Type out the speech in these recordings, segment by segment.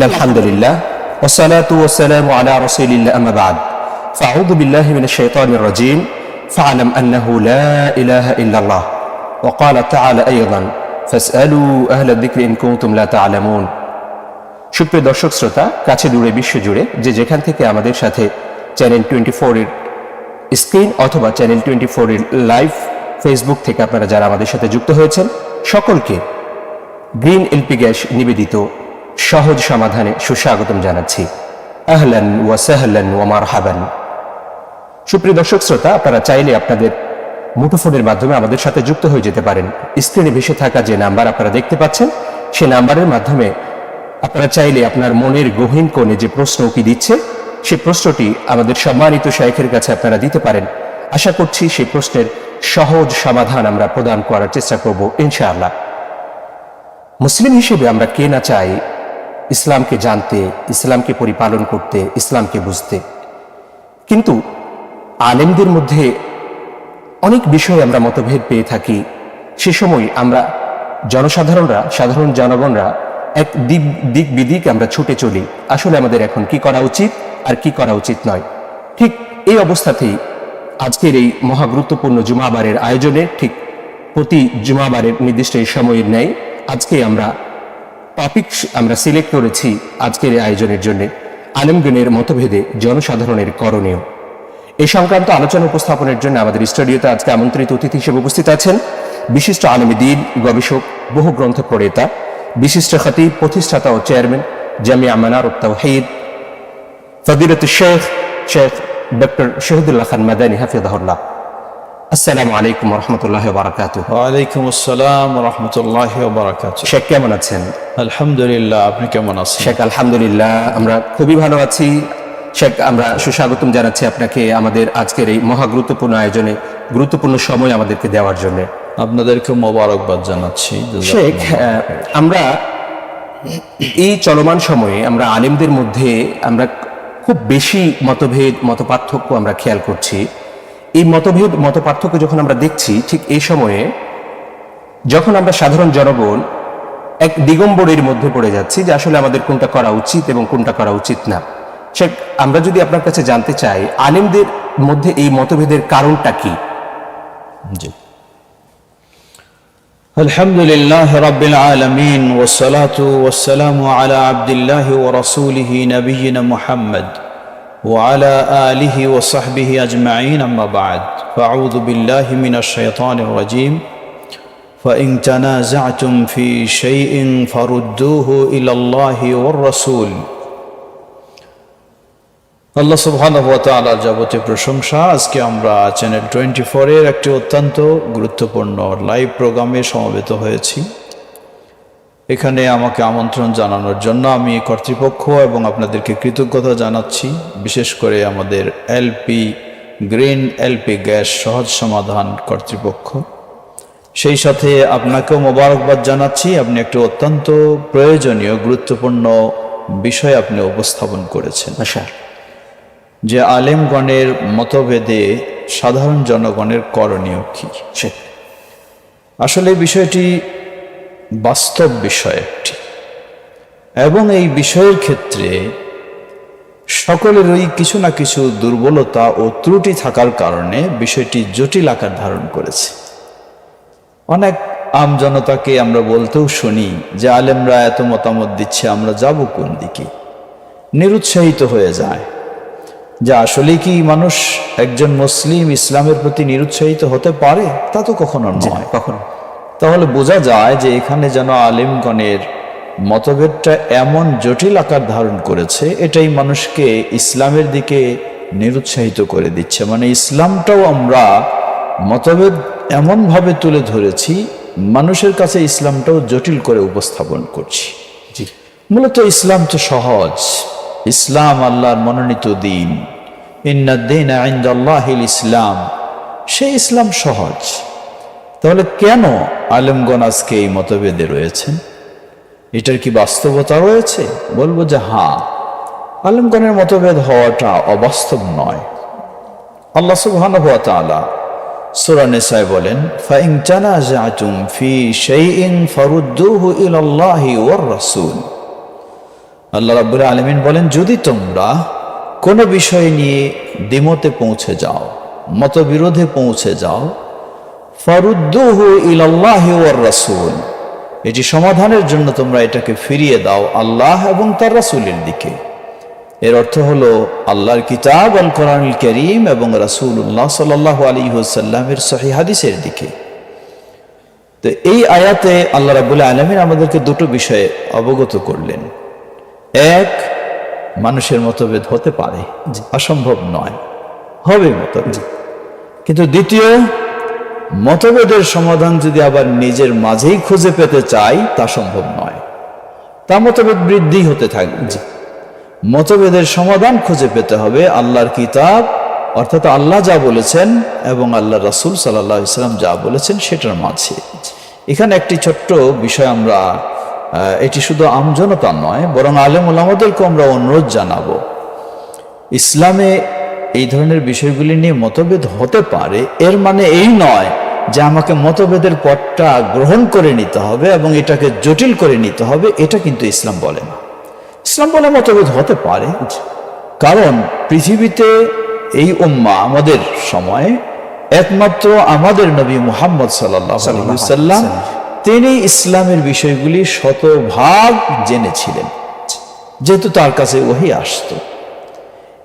إن الحمد لله والصلاة والسلام على رسول الله أما بعد فأعوذ بالله من الشيطان الرجيم فاعلم أنه لا إله إلا الله وقال تعالى أيضا فاسألوا أهل الذكر إن كنتم لا تعلمون সুপ্রিয় দর্শক শ্রোতা কাছে দূরে বিশ্ব জুড়ে যে যেখান থেকে আমাদের সাথে চ্যানেল টোয়েন্টি ফোরের স্ক্রিন অথবা চ্যানেল টোয়েন্টি ফোরের লাইভ ফেসবুক থেকে আপনারা যারা আমাদের সাথে যুক্ত হয়েছেন সকলকে গ্রিন এলপি গ্যাস নিবেদিত সহজ সমাধানে সুস্বাগতম জানাচ্ছি। আহলান ওয়া সাহলান ওয়া মারহাবান। সুপ্রিয় দর্শক, শ্রোতা, আপনারা চাইলে আপনাদের মুঠোফোনের মাধ্যমে আমাদের সাথে যুক্ত হয়ে যেতে পারেন। স্ক্রিনে ভেসে থাকা যে নাম্বার আপনারা দেখতে পাচ্ছেন, সে নাম্বারের মাধ্যমে আপনারা চাইলে আপনার মনের গহীন কোণে যে প্রশ্ন কি দিচ্ছে সেই প্রশ্নটি আমাদের সম্মানিত শাইখের কাছে আপনারা দিতে পারেন। আশা করছি সেই প্রশ্নের সহজ সমাধান আমরা প্রদান করার চেষ্টা করব, ইনশাআল্লাহ। মুসলিম হিসেবে আমরা কে না চাই ইসলামকে জানতে, ইসলামকে পরিপালন করতে, ইসলামকে বুঝতে। কিন্তু আলেমদের মধ্যে অনেক বিষয়ে আমরা মতভেদ পেয়ে থাকি। সে সময় আমরা জনসাধারণরা, সাধারণ জনগণরা এক দিক দিক বিদিক আমরা ছুটে চলি। আসলে আমাদের এখন কি করা উচিত আর কি করা উচিত নয়। ঠিক এই অবস্থাতেই আজকের এই মহা গুরুত্বপূর্ণ জুমাবারের আয়োজনে ঠিক প্রতি জুমাবারের নির্দিষ্ট এই সময়ের ন্যায় আজকে আমরা টপিক আমরা সিলেক্ট করেছি আজকের আয়োজনের জন্য। আলেমগণের মতভেদে জনসাধারণের করণীয়। এই সংক্রান্ত আলোচনা উপস্থাপনের জন্য আমাদের স্টুডিওতে আজকে আমন্ত্রিত অতিথি হিসেবে উপস্থিত আছেন বিশিষ্ট আলমী দিন, গবেষক, বহু গ্রন্থ প্রণেতা বিশিষ্ট খতিব, প্রতিষ্ঠাতা ও চেয়ারম্যান জামিয়া মানার তাওহীদ ফদিলত শেখ শেখ ডক্টর শহীদুল্লাহ খান মাদানী, হাফিজাহুল্লাহ। আসসালামু আলাইকুম রহমতুল্লাহ বারাকাতু ওয়ালাইকুম আসসালাম রহমতুল্লাহ বারাকাত শেখ কেমন আছেন? আলহামদুলিল্লাহ আপনি কেমন আছেন? শেখ আলহামদুলিল্লাহ আমরা খুবই ভালো আছি। শেখ আমরা সুস্বাগতম জানাচ্ছি আপনাকে আমাদের আজকের এই মহা গুরুত্বপূর্ণ আয়োজনে গুরুত্বপূর্ণ সময় আমাদেরকে দেওয়ার জন্য। আপনাদেরকে মোবারকবাদ জানাচ্ছি। শেখ আমরা এই চলমান সময়ে আমরা আলেমদের মধ্যে আমরা খুব বেশি মতভেদ মতপার্থক্য আমরা খেয়াল করছি। এই মতভেদ মতপার্থক্য যখন আমরা দেখছি ঠিক এই সময়ে যখন আমরা সাধারণ জনগণ এক দিগম্বরের মধ্যে পড়ে যাচ্ছি যে আসলে আমাদের কোনটা করা উচিত এবং কোনটা করা উচিত না শেখ আমরা যদি আপনার কাছে জানতে চাই আলেমদের মধ্যে এই মতভেদের কারণটা কি জি الحمد لله رب العالمين والصلاة والسلام على عبد الله ورسوله نبينا محمد وعلى آله وصحبه أجمعين أما بعد فأعوذ بالله من الشيطان الرجيم فإن تنازعتم في شيء فردوه إلى الله والرسول আল্লাহ সুবহানাহু ওয়া তাআলার যাবতীয় প্রশংসা আজকে আমরা চ্যানেল টোয়েন্টি ফোরের একটি অত্যন্ত গুরুত্বপূর্ণ লাইভ প্রোগ্রামে সমবেত হয়েছি এখানে আমাকে আমন্ত্রণ জানানোর জন্য আমি কর্তৃপক্ষ এবং আপনাদেরকে কৃতজ্ঞতা জানাচ্ছি বিশেষ করে আমাদের এলপি গ্রিন এলপি গ্যাস সহজ সমাধান কর্তৃপক্ষ। সেই সাথে আপনাকেও মোবারকবাদ জানাচ্ছি আপনি একটি অত্যন্ত প্রয়োজনীয় গুরুত্বপূর্ণ বিষয় আপনি উপস্থাপন করেছেন। আশা যে আলেমগণের মতভেদে সাধারণ জনগণের করণীয় কি? আসলে বিষয়টি বাস্তব বিষয় একটি এবং এই বিষয়ের ক্ষেত্রে সকলেরই কিছু না কিছু দুর্বলতা ও ত্রুটি থাকার কারণে বিষয়টি জটিল আকার ধারণ করেছে। অনেক আম জনতাকে আমরা বলতেও শুনি যে আলেমরা এত মতামত দিচ্ছে আমরা যাব কোন দিকে? নিরুৎসাহিত হয়ে যায়। যে আসলে কি মানুষ একজন মুসলিম ইসলামের প্রতি নিরুৎসাহিত হতে পারে তা তো কখনো নয়। কখন। তাহলে বোঝা যায় যে এখানে যেন আলিমগণের মতভেদটা এমন জটিল আকার ধারণ করেছে এটাই মানুষকে ইসলামের দিকে নিরুৎসাহিত করে দিচ্ছে। মানে ইসলামটাও আমরা মতভেদ এমনভাবে তুলে ধরেছি মানুষের কাছে ইসলামটাও জটিল করে উপস্থাপন করছি। জি। মূলত ইসলাম তো সহজ। ইসলাম আল্লাহর মনোনীত দিন। ইন্নাদ্দিন আইন্দাল্লাহিল ইসলাম। সেই ইসলাম সহজ। তাহলে কেন আলেমগণ আজকে এই মতভেদে রয়েছেন? এটার কি বাস্তবতা রয়েছে? বলব যে হ্যাঁ আলেমগণের মতভেদ হওয়াটা অবাস্তব নয়। আল্লাহ নিসায় বলেন ফি আল্লাহ বলেন, যদি তোমরা কোনো বিষয় নিয়ে দ্বিমতে পৌঁছে যাও, মতবিরোধে পৌঁছে যাও ফারুদ্দুহু ইলাল্লাহি ওয়ার রাসূল। এটি সমাধানের জন্য তোমরা এটাকে ফিরিয়ে দাও আল্লাহ এবং তার রাসূলের দিকে। এর অর্থ হলো আল্লাহর কিতাব আল কোরআনুল করিম এবং রাসূলুল্লাহ সাল্লাল্লাহু আলাইহি ওয়াসাল্লামের সহিহ হাদিসের দিকে। তো এই আয়াতে আল্লাহ রাবুল আলমিন আমাদেরকে দুটো বিষয়ে অবগত করলেন। এক মানুষের মতভেদ হতে পারে। অসম্ভব নয়। হবে মতভেদ। কিন্তু দ্বিতীয় মতভেদের সমাধান যদি আবার নিজের মাঝেই খুঁজে পেতে চাই, তা সম্ভব নয়। তা মতভেদ বৃদ্ধি হতে থাকবে। মতভেদের সমাধান খুঁজে পেতে হবে আল্লাহর কিতাব, অর্থাৎ আল্লাহ যা বলেছেন এবং আল্লাহ রাসূল সাল্লাহ ইসলাম যা বলেছেন সেটার মাঝে। এখানে একটি ছোট্ট বিষয় আমরা এটি শুধু আমজনতা নয়, বরং আলেম ওলামাদেরকে আমরা অনুরোধ জানাব। ইসলামে এই ধরনের বিষয়গুলি নিয়ে মতভেদ হতে পারে। এর মানে এই নয় যে আমাকে মতভেদের পথটা গ্রহণ করে নিতে হবে এবং এটাকে জটিল করে নিতে হবে এটা কিন্তু ইসলাম বলে না। ইসলাম বলে মতভেদ হতে পারে। কারণ পৃথিবীতে এই উম্মা আমাদের সময়ে একমাত্র আমাদের নবী মুহাম্মদ সাল্লাম তিনি ইসলামের বিষয়গুলি শতভাগ জেনেছিলেন। যেহেতু তার কাছে ওহি আসতো।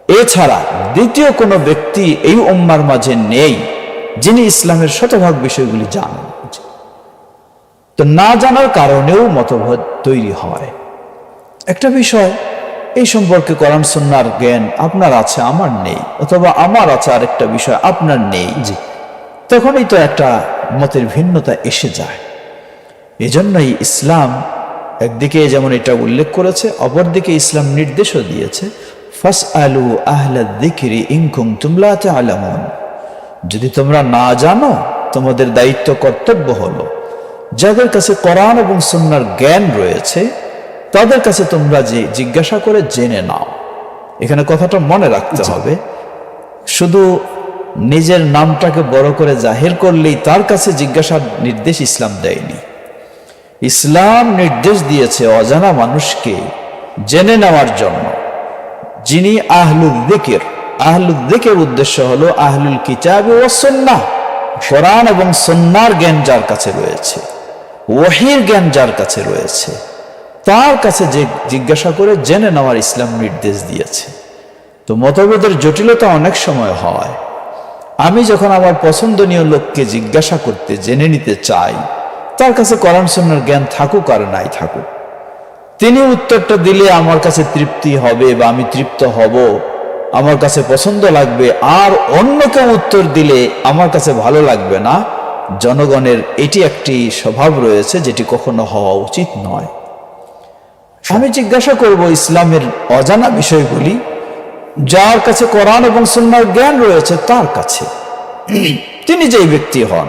এছাড়া দ্বিতীয় কোনো ব্যক্তি এই উম্মার মাঝে নেই যিনি ইসলামের শতভাগ বিষয়গুলি জানেন। তো না জানার কারণেও মতভেদ তৈরি হয়। একটা বিষয় এই সম্পর্কে কোরআন সুন্নার জ্ঞান আপনার আছে আমার নেই অথবা আমার আছে আরেকটা বিষয় আপনার নেই। জি। তখনই তো একটা মতের ভিন্নতা এসে যায়। এজন্যই ইসলাম একদিকে যেমন এটা উল্লেখ করেছে অপরদিকে ইসলাম নির্দেশও দিয়েছে ফাস আলু আহলা দিকিরি ইনকুম তুমলা আলামন যদি তোমরা না জানো তোমাদের দায়িত্ব কর্তব্য হলো যাদের কাছে কোরআন এবং সুন্নার জ্ঞান রয়েছে তাদের কাছে তোমরা যে জিজ্ঞাসা করে জেনে নাও। এখানে কথাটা মনে রাখতে হবে শুধু নিজের নামটাকে বড় করে জাহির করলেই তার কাছে জিজ্ঞাসার নির্দেশ ইসলাম দেয়নি। ইসলাম নির্দেশ দিয়েছে অজানা মানুষকে জেনে নেওয়ার জন্য। যিনি আহলুল দিকের আহলুল দিকের উদ্দেশ্য হলো আহলুল কিতাব ও সন্না কোরআন এবং সন্ন্যার জ্ঞান যার কাছে রয়েছে ওহির জ্ঞান যার কাছে রয়েছে, তার কাছে যে জিজ্ঞাসা করে জেনে নেওয়ার ইসলাম নির্দেশ দিয়েছে। তো মতভেদের জটিলতা অনেক সময় হয়। আমি যখন আমার পছন্দনীয় লোককে জিজ্ঞাসা করতে জেনে নিতে চাই, তার কাছে কোরআন সন্ন্যার জ্ঞান থাকুক আর নাই থাকুক তিনি উত্তরটা দিলে আমার কাছে তৃপ্তি হবে বা আমি তৃপ্ত হব, আমার কাছে পছন্দ লাগবে, আর অন্য কেউ উত্তর দিলে আমার কাছে ভালো লাগবে না। জনগণের এটি একটি স্বভাব রয়েছে যেটি কখনো হওয়া উচিত নয়। আমি জিজ্ঞাসা করব ইসলামের অজানা বিষয়গুলি, যার কাছে কোরআন এবং সুন্নার জ্ঞান রয়েছে তার কাছে। তিনি যেই ব্যক্তি হন,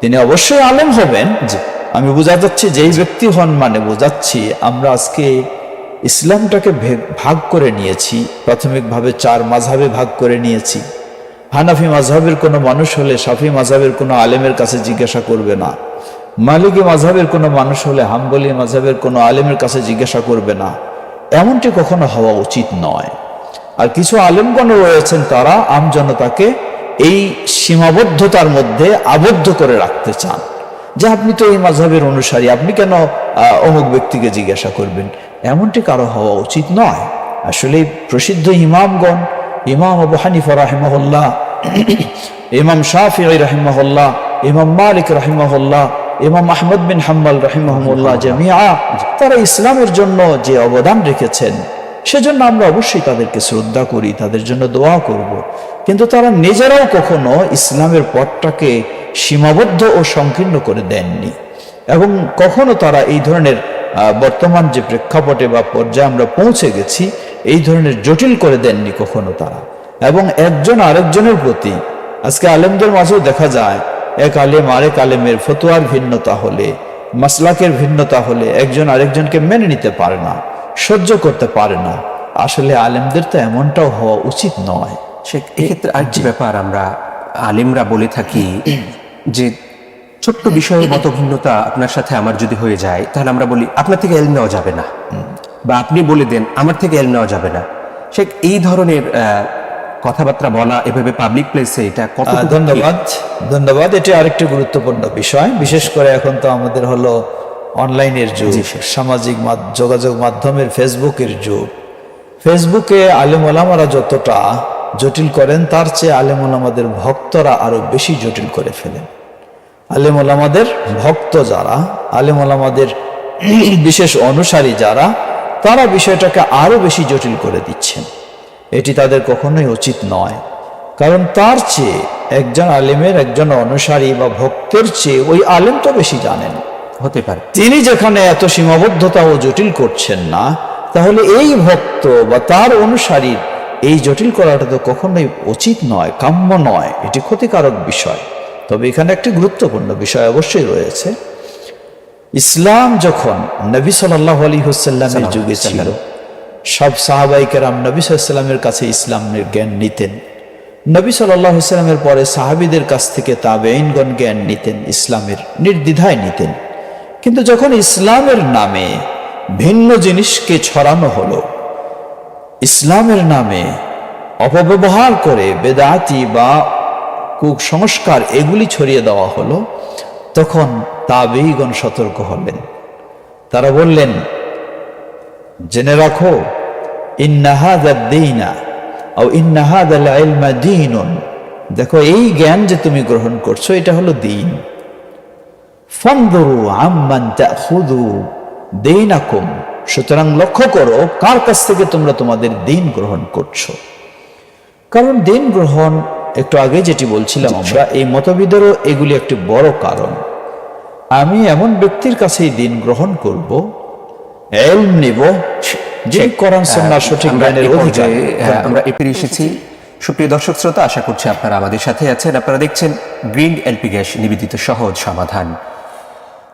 তিনি অবশ্যই আলেম হবেন যে আমি বোঝা যাচ্ছি যেই ব্যক্তি হন মানে বোঝাচ্ছি, আমরা আজকে ইসলামটাকে ভাগ করে নিয়েছি, প্রাথমিকভাবে চার মাঝাবে ভাগ করে নিয়েছি। হানাফি মাঝহাবের কোনো মানুষ হলে, সাফি মাঝহাবের কোনো আলেমের কাছে জিজ্ঞাসা করবে না। মালিকী মাঝহাবের কোনো মানুষ হলে, হাম্বলি মাঝহাবের কোনো আলেমের কাছে জিজ্ঞাসা করবে না। এমনটি কখনো হওয়া উচিত নয়। আর কিছু আলেমগণ রয়েছেন তারা, আমজনতাকে এই সীমাবদ্ধতার মধ্যে আবদ্ধ করে রাখতে চান। যে আপনি তো এই মাঝহের অনুসারী, আপনি কেন অমুক ব্যক্তিকে জিজ্ঞাসা করবেন এমনটি কারও হওয়া উচিত নয় আসলে প্রসিদ্ধ ইমামগণ, ইমাম আবু হানিফা রাহিমহল্লা ইমাম শাহি রাহিমহল্লা ইমাম মালিক রাহিমহল্লা ইমাম আহমদ বিন হাম্বাল রাহিমহমুল্লাহ জামিয়া তারা ইসলামের জন্য যে অবদান রেখেছেন, সেজন্য আমরা অবশ্যই তাদেরকে শ্রদ্ধা করি, তাদের জন্য দোয়া করব। কিন্তু তারা নিজেরাও কখনো ইসলামের পথটাকে সীমাবদ্ধ ও সংকীর্ণ করে দেননি। এবং কখনো তারা এই ধরনের বর্তমান যে প্রেক্ষাপটে বা পর্যায়ে আমরা পৌঁছে গেছি এই ধরনের জটিল করে দেননি কখনো তারা। এবং একজন আরেকজনের প্রতি আজকে আলেমদের মাঝেও দেখা যায় এক আলেম আরেক আলেমের ফতোয়ার ভিন্নতা হলে মাসলাকের ভিন্নতা হলে একজন আরেকজনকে মেনে নিতে পারে না সহ্য করতে পারে না। আসলে আলেমদের তো এমনটাও হওয়া উচিত নয়। সে এক্ষেত্রে আরেকটি ব্যাপার আমরা আলিমরা বলে থাকি যে ছোট্ট বিষয়ে মতভিন্নতা আপনার সাথে আমার যদি হয়ে যায় তাহলে আমরা বলি আপনার থেকে এল নেওয়া যাবে না। বা আপনি বলে দেন আমার থেকে এল নেওয়া যাবে না। শেখ এই ধরনের কথাবার্তা বলা এভাবে পাবলিক প্লেসে এটা কত ধন্যবাদ ধন্যবাদ। এটি আরেকটি গুরুত্বপূর্ণ বিষয়। বিশেষ করে এখন তো আমাদের হলো অনলাইনের যুগ সামাজিক যোগাযোগ মাধ্যমের ফেসবুকের যুগ। ফেসবুকে আলেম ওলামারা যতটা জটিল করেন তার চেয়ে আলেম ওলামাদের ভক্তরা আরও বেশি জটিল করে ফেলেন। আলেম ওলামাদের ভক্ত যারা আলেম ওলামাদের বিশেষ অনুসারী যারা তারা বিষয়টাকে আরও বেশি জটিল করে দিচ্ছেন। এটি তাদের কখনোই উচিত নয়। কারণ তার চেয়ে একজন আলেমের একজন অনুসারী বা ভক্তের চেয়ে ওই আলেম তো বেশি জানেন। হতে পারে। তিনি যেখানে এত সীমাবদ্ধতা ও জটিল করছেন না তাহলে এই ভক্ত বা তার অনুসারীর এই জটিল করাটা তো কখনোই উচিত নয় কাম্য নয় এটি ক্ষতিকারক বিষয়। তবে এখানে একটি গুরুত্বপূর্ণ বিষয় অবশ্যই রয়েছে। ইসলাম যখন নবী সাল্লাহ আলী হুসাল্লামের যুগে ছিল সব সাহাবাইকেরাম নবী সাল্লামের কাছে ইসলামের জ্ঞান নিতেন। নবী সাল্লাহ সাল্লামের পরে সাহাবিদের কাছ থেকে তাবেইনগণ জ্ঞান নিতেন ইসলামের নির্দ্বিধায় নিতেন। কিন্তু যখন ইসলামের নামে ভিন্ন জিনিসকে ছড়ানো হলো ইসলামের নামে অপব্যবহার করে বেদাতি বা কুসংস্কার এগুলি ছড়িয়ে দেওয়া হলো, তখন তাবেইগণ সতর্ক হলেন। তারা বললেন, জেনে রাখো দেখো, এই জ্ঞান যে তুমি গ্রহণ করছ, এটা হলো দিন। ফন্দরু আম্মান তাখুদু দীনাকুম। সুতরাং লক্ষ্য করো কার কাছ থেকে তোমরা তোমাদের দিন গ্রহণ করছ? কারণ দিন গ্রহণ একটু আগে যেটি বলছিলাম আমরা এই মতবিদেরও এগুলি একটি বড় কারণ। আমি এমন ব্যক্তির কাছেই দিন গ্রহণ করব এলম নিব যে কোরআন সন্ন্যার সঠিক আমরা জ্ঞানের অধিকারী। হ্যাঁ, আমরা এপিরে এসেছি। সুপ্রিয় দর্শক শ্রোতা আশা করছি আপনারা আমাদের সাথে আছেন। আপনারা দেখছেন গ্রিন এলপি গ্যাস নিবেদিত সহজ সমাধান।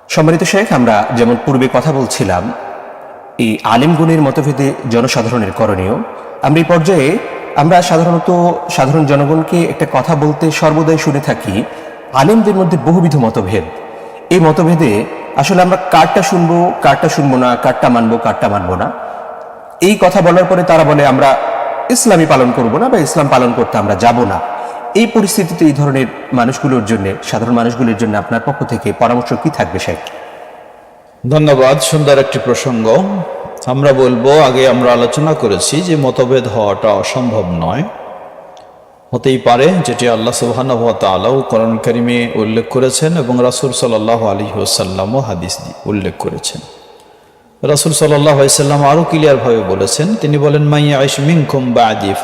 সম্মানিত শেখ আমরা যেমন পূর্বে কথা বলছিলাম এই আলেমগুণের মতভেদে জনসাধারণের করণীয়। আমরা এই পর্যায়ে আমরা সাধারণত সাধারণ জনগণকে একটা কথা বলতে সর্বদাই শুনে থাকি, আলেমদের মধ্যে বহুবিধ মতভেদ। এই মতভেদে আসলে আমরা কারটা শুনব কারটা শুনব না, কারটা মানবো কারটা মানবো না। এই কথা বলার পরে তারা বলে, আমরা ইসলামী পালন করব না বা ইসলাম পালন করতে আমরা যাব না। এই পরিস্থিতিতে এই ধরনের মানুষগুলোর জন্য, সাধারণ মানুষগুলোর জন্য আপনার পক্ষ থেকে পরামর্শ কি থাকবে, শেখ? ধন্যবাদ, সুন্দর একটি প্রসঙ্গ। আমরা বলব, আগে আমরা আলোচনা করেছি যে মতভেদ হওয়াটা অসম্ভব নয়। হতেই পারে যেটি আল্লাহ ওয়া তাআলাও কোরআন কারিমে উল্লেখ করেছেন এবং রাসূল সাল্লাল্লাহু আলাইহি ওয়াসাল্লামও হাদিস উল্লেখ করেছেন। রাসূল সাল্লাল্লাহু আলাইহি সাল্লাম আরও ক্লিয়ার ভাবে বলেছেন, তিনি বলেন মাই আইশ মিনকুম বাদি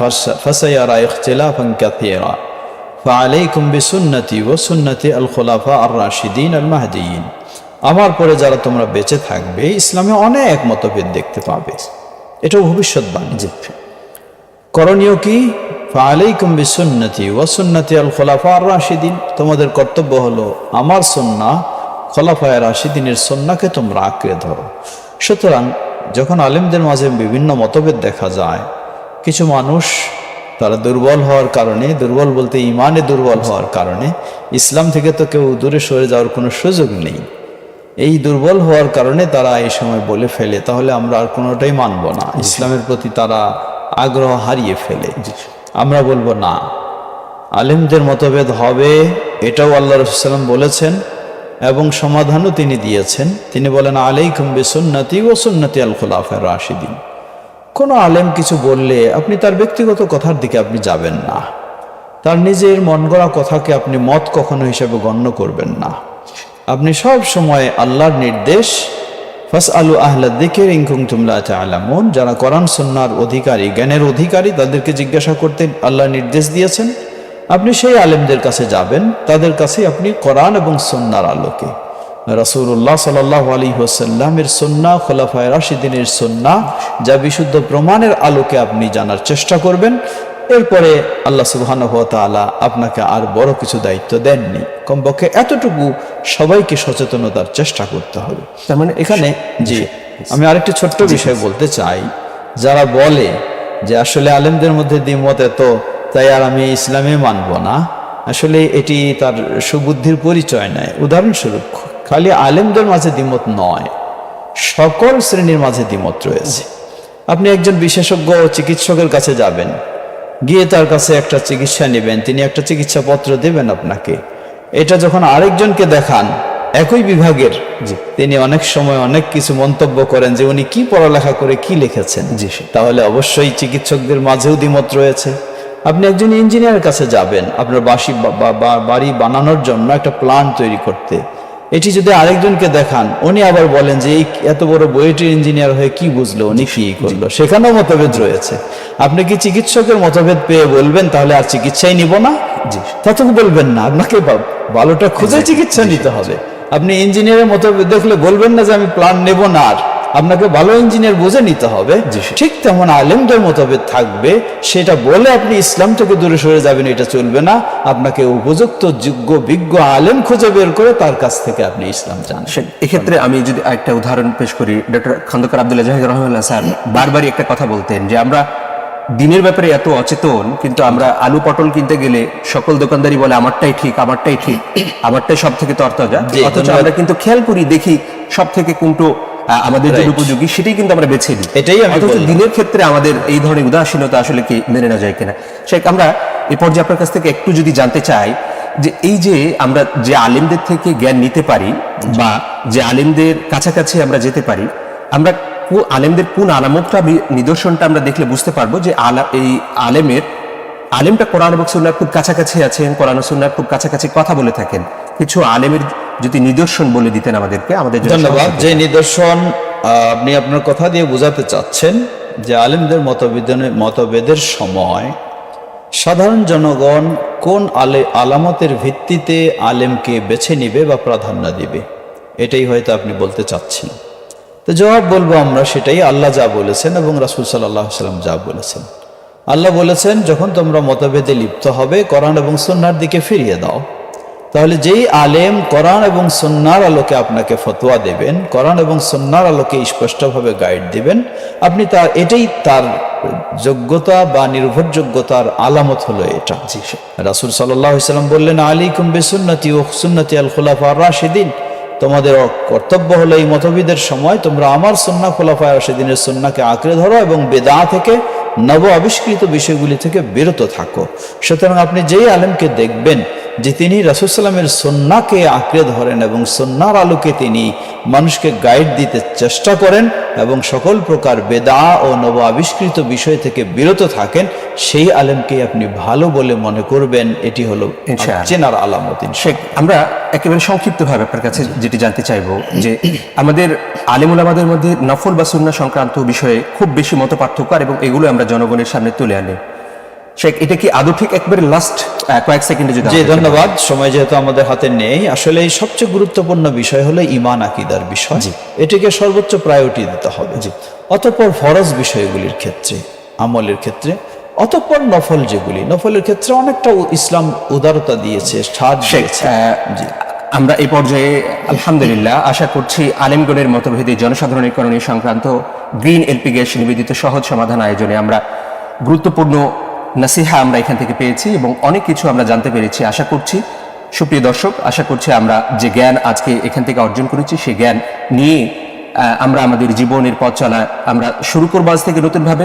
ফাসায়ারা ইখতিলাফান কাসীরা ফাআলাইকুম বিসুন্নতি ওয়া সুন্নতি আল খুলাফা আমার পরে যারা তোমরা বেঁচে থাকবে, ইসলামে অনেক মতভেদ দেখতে পাবে। এটাও ভবিষ্যৎবাণী করণীয় কি? ফালাইকুম বিসুন্নতি ওয়া সুন্নতি আল খোলাফা আর রাশিদিন। তোমাদের কর্তব্য হলো আমার সন্না খোলাফায় রাশিদিনের সন্নাকে তোমরা আঁকড়ে ধরো। সুতরাং যখন আলেমদের মাঝে বিভিন্ন মতভেদ দেখা যায়, কিছু মানুষ তারা দুর্বল হওয়ার কারণে, দুর্বল বলতে ইমানে দুর্বল হওয়ার কারণে, ইসলাম থেকে তো কেউ দূরে সরে যাওয়ার কোনো সুযোগ নেই। এই দুর্বল হওয়ার কারণে তারা এই সময় বলে ফেলে তাহলে আমরা আর কোনোটাই মানব না। ইসলামের প্রতি তারা আগ্রহ হারিয়ে ফেলে। আমরা বলব না। আলেমদের মতভেদ হবে এটাও আল্লাহ রসুলাম বলেছেন এবং সমাধানও তিনি দিয়েছেন। তিনি বলেন আলাইকুম বিসুন্নতি ও সুন্নতি আল খুলাফের রাশিদিন। কোনো আলেম কিছু বললে আপনি তার ব্যক্তিগত কথার দিকে আপনি যাবেন না। তার নিজের মন গড়া কথাকে আপনি মত কখনো হিসেবে গণ্য করবেন না। আপনি সব সময় আল্লাহর নির্দেশ ফাস আলু আহলা দিকের ইনকুম তুমলা আলামুন যারা কোরআন সন্ন্যার অধিকারী, জ্ঞানের অধিকারী, তাদেরকে জিজ্ঞাসা করতে আল্লাহ নির্দেশ দিয়েছেন। আপনি সেই আলেমদের কাছে যাবেন, তাদের কাছে আপনি কোরআন এবং সন্ন্যার আলোকে। রাসূলুল্লাহ সাল্লাহ আলী হোসাল্লামের সন্না, খোলাফায় রাশিদিনের সন্না, যা বিশুদ্ধ প্রমাণের আলোকে আপনি জানার চেষ্টা করবেন এরপরে আল্লাহ সুবহানাহু ওয়া তাআলা আপনাকে আর বড় কিছু দায়িত্ব দেননি। কমপক্ষে এতটুকু সবাইকে সচেতনতার চেষ্টা করতে হবে। তার মানে এখানে জি আমি আরেকটি ছোট্ট বিষয় বলতে চাই। যারা বলে যে আসলে আলেমদের মধ্যে দ্বিমত এত তাই আর আমি ইসলামে মানব না। আসলে এটি তার সুবুদ্ধির পরিচয় নয় উদাহরণস্বরূপ খালি আলেমদের মাঝে দ্বিমত নয় সকল শ্রেণির মাঝে দ্বিমত রয়েছে। আপনি একজন বিশেষজ্ঞ চিকিৎসকের কাছে যাবেন। গিয়ে তার কাছে একটা চিকিৎসা নেবেন তিনি একটা চিকিৎসা পত্র দেবেন আপনাকে। এটা যখন আরেকজনকে দেখান একই বিভাগের তিনি অনেক সময় অনেক কিছু মন্তব্য করেন যে উনি কি পড়ালেখা করে কি লিখেছেন। জি, তাহলে অবশ্যই চিকিৎসকদের মাঝেও দ্বিমত রয়েছে। আপনি একজন ইঞ্জিনিয়ারের কাছে যাবেন আপনার বাসি বাড়ি বানানোর জন্য একটা প্ল্যান তৈরি করতে। এটি যদি আরেকজনকে দেখান উনি আবার বলেন যে এই এত বড় বইটির ইঞ্জিনিয়ার হয়ে কি বুঝলো উনি কি করল সেখানেও মতভেদ রয়েছে। আপনি কি চিকিৎসকের মতভেদ পেয়ে বলবেন তাহলে আর চিকিৎসাই নিব না? জি। তা তো বলবেন না আপনাকে ভালোটা খুঁজে চিকিৎসা নিতে হবে। আপনি ইঞ্জিনিয়ারের মতভেদ দেখলে বলবেন না যে আমি প্ল্যান নেব না আর। আপনাকে ভালো ইঞ্জিনিয়ার বুঝে নিতে হবে। ঠিক তেমন আলেমদের মতভেদ থাকবে সেটা বলে আপনি ইসলাম থেকে দূরে সরে যাবেন এটা চলবে না। আপনাকে উপযুক্ত যোগ্য বিজ্ঞ আলেম খুঁজে বের করে তার কাছ থেকে আপনি ইসলাম সে- এক্ষেত্রে আমি যদি একটা উদাহরণ পেশ করি ডক্টর খন্দকার আব্দুল্লাহ জাহিদ রহমাল্লাহ স্যার বারবারই একটা কথা বলতেন যে আমরা দিনের ব্যাপারে এত অচেতন কিন্তু আমরা আলু পটল কিনতে গেলে সকল দোকানদারি বলে আমারটাই ঠিক আমারটাই ঠিক আমারটাই সব থেকে তরতাজা অথচ আমরা কিন্তু খেয়াল করি দেখি সব থেকে কোনটো আমাদের জন্য উপযোগী সেটাই কিন্তু আমরা বেছে নিই। এটাই অথচ দিনের ক্ষেত্রে আমাদের এই ধরনের উদাসীনতা আসলে কি মেনে নেওয়া যায় কিনা? শেখ আমরা এই পর্যায়ে আপনার কাছ থেকে একটু যদি জানতে চাই যে এই যে আমরা যে আলেমদের থেকে জ্ঞান নিতে পারি বা যে আলেমদের কাছাকাছি আমরা যেতে পারি আমরা আলেমদের কোন আলামতটা নিদর্শনটা আমরা দেখলে বুঝতে পারব যে আলা এই আলেমের আলেমটা কোরআন এবং সুন্নার খুব কাছাকাছি আছেন কোরআন সুন্নার খুব কাছাকাছি কথা বলে থাকেন। কিছু আলেমের যদি নিদর্শন বলে দিতেন আমাদেরকে আমাদের ধন্যবাদ। যে নিদর্শন আপনি আপনার কথা দিয়ে বোঝাতে চাচ্ছেন যে আলেমদের মতবিধানের মতভেদের সময় সাধারণ জনগণ কোন আলে আলামতের ভিত্তিতে আলেমকে বেছে নিবে বা প্রাধান্য দিবে? এটাই হয়তো আপনি বলতে চাচ্ছেন। তো জবাব বলব আমরা সেটাই আল্লাহ যা বলেছেন এবং রাসুল সাল্লাহ সাল্লাম যা বলেছেন। আল্লাহ বলেছেন যখন তোমরা মতভেদে লিপ্ত হবে কোরআন এবং সন্ন্যার দিকে ফিরিয়ে দাও। তাহলে যেই আলেম কোরআন এবং সন্ন্যার আলোকে আপনাকে ফতোয়া দেবেন কোরআন এবং সন্ন্যার আলোকে স্পষ্টভাবে গাইড দেবেন আপনি তার এটাই তার যোগ্যতা বা নির্ভরযোগ্যতার আলামত হলো এটা। রাসুল সাল্লাম বললেন আলী কুম্বে সুন্নতি ও সুন্নতি আল খোলাফা রাশিদিন তোমাদের কর্তব্য হলো এই মতবিদের সময় তোমরা আমার সন্না খোলাফায় সেদিনের সন্নাকে আঁকড়ে ধরো এবং বেদা থেকে নব আবিষ্কৃত বিষয়গুলি থেকে বিরত থাকো। সুতরাং আপনি যেই আলেমকে দেখবেন যে তিনি রাসুলসাল্লামের সন্নাকে আঁকড়ে ধরেন এবং সন্ন্যার আলোকে তিনি মানুষকে গাইড দিতে চেষ্টা করেন এবং সকল প্রকার বেদা ও নব আবিষ্কৃত বিষয় থেকে বিরত থাকেন সেই আলেমকে আপনি ভালো বলে মনে করবেন। এটি হলো। চেনার আলামত শেখ আমরা একেবারে সংক্ষিপ্তভাবে আপনার কাছে যেটি জানতে চাইব যে আমাদের আলিমুল আমাদের মধ্যে নফল বা সুন্না সংক্রান্ত বিষয়ে খুব বেশি মত পার্থক্য আর এবং এগুলো আমরা জনগণের সামনে তুলে আনি। শেখ এটা কি আদৌ ঠিক একবারে লাস্ট কয়েক সেকেন্ডে যদি জি ধন্যবাদ। সময় যেহেতু আমাদের হাতে নেই আসলে এই সবচেয়ে গুরুত্বপূর্ণ বিষয় হলো ইমান আকিদার বিষয়। এটিকে সর্বোচ্চ প্রায়োরিটি দিতে হবে। জি। অতঃপর ফরজ বিষয়গুলির ক্ষেত্রে আমলের ক্ষেত্রে অতঃপর নফল যেগুলি নফলের ক্ষেত্রে অনেকটা ইসলাম উদারতা দিয়েছে শেখ আমরা এই পর্যায়ে আলহামদুলিল্লাহ আশা করছি আলেমগণের মতভেদে জনসাধারণের করণীয় সংক্রান্ত গ্রিন এলপি গ্যাস নিবেদিত সহজ সমাধান আয়োজনে আমরা গুরুত্বপূর্ণ নাসিহা আমরা এখান থেকে পেয়েছি এবং অনেক কিছু আমরা জানতে পেরেছি। আশা করছি, সুপ্রিয় দর্শক, আশা করছি আমরা যে জ্ঞান আজকে এখান থেকে অর্জন করেছি, সেই জ্ঞান নিয়ে আমরা আমাদের জীবনের পথ চলা আমরা শুরু করব আজ থেকে নতুনভাবে।